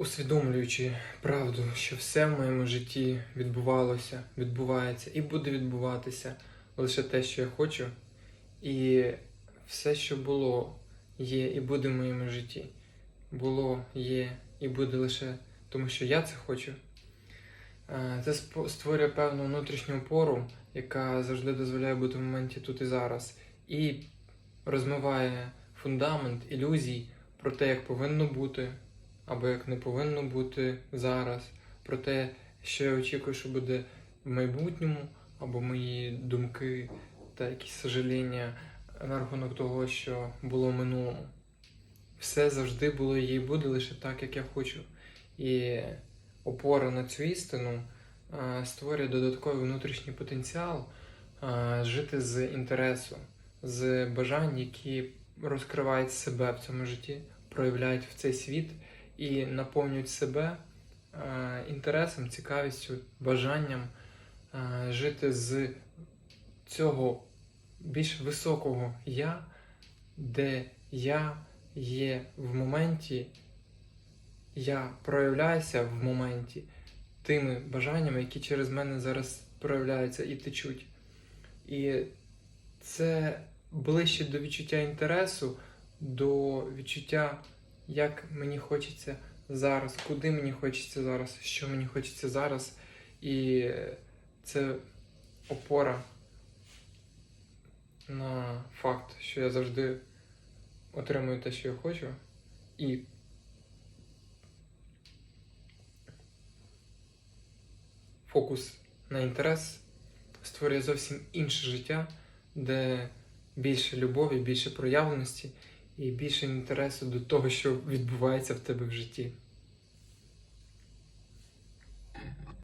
усвідомлюючи правду, що все в моєму житті відбувалося, відбувається і буде відбуватися лише те, що я хочу, і все, що було, є і буде в моєму житті, було, є і буде лише тому, що я це хочу. Е, Це створює певну внутрішню опору, яка завжди дозволяє бути в моменті тут і зараз, і розмиває фундамент ілюзій про те, як повинно бути, або як не повинно бути зараз, про те, що я очікую, що буде в майбутньому, або мої думки та якісь сожаління на рахунок того, що було в минулому. Все завжди було і буде лише так, як я хочу. І опора на цю істину створює додатковий внутрішній потенціал жити з інтересу, з бажань, які розкривають себе в цьому житті, проявляють в цей світ і наповнюють себе е, інтересом, цікавістю, бажанням е, жити з цього більш високого я, де я є в моменті, я проявляюся в моменті тими бажаннями, які через мене зараз проявляються і течуть. І це ближче до відчуття інтересу, до відчуття, як мені хочеться зараз, куди мені хочеться зараз, що мені хочеться зараз. І це опора на факт, що я завжди отримую те, що я хочу, і фокус на інтерес створює зовсім інше життя, де більше любові, більше проявленості і більше інтересу до того, що відбувається в тебе в житті.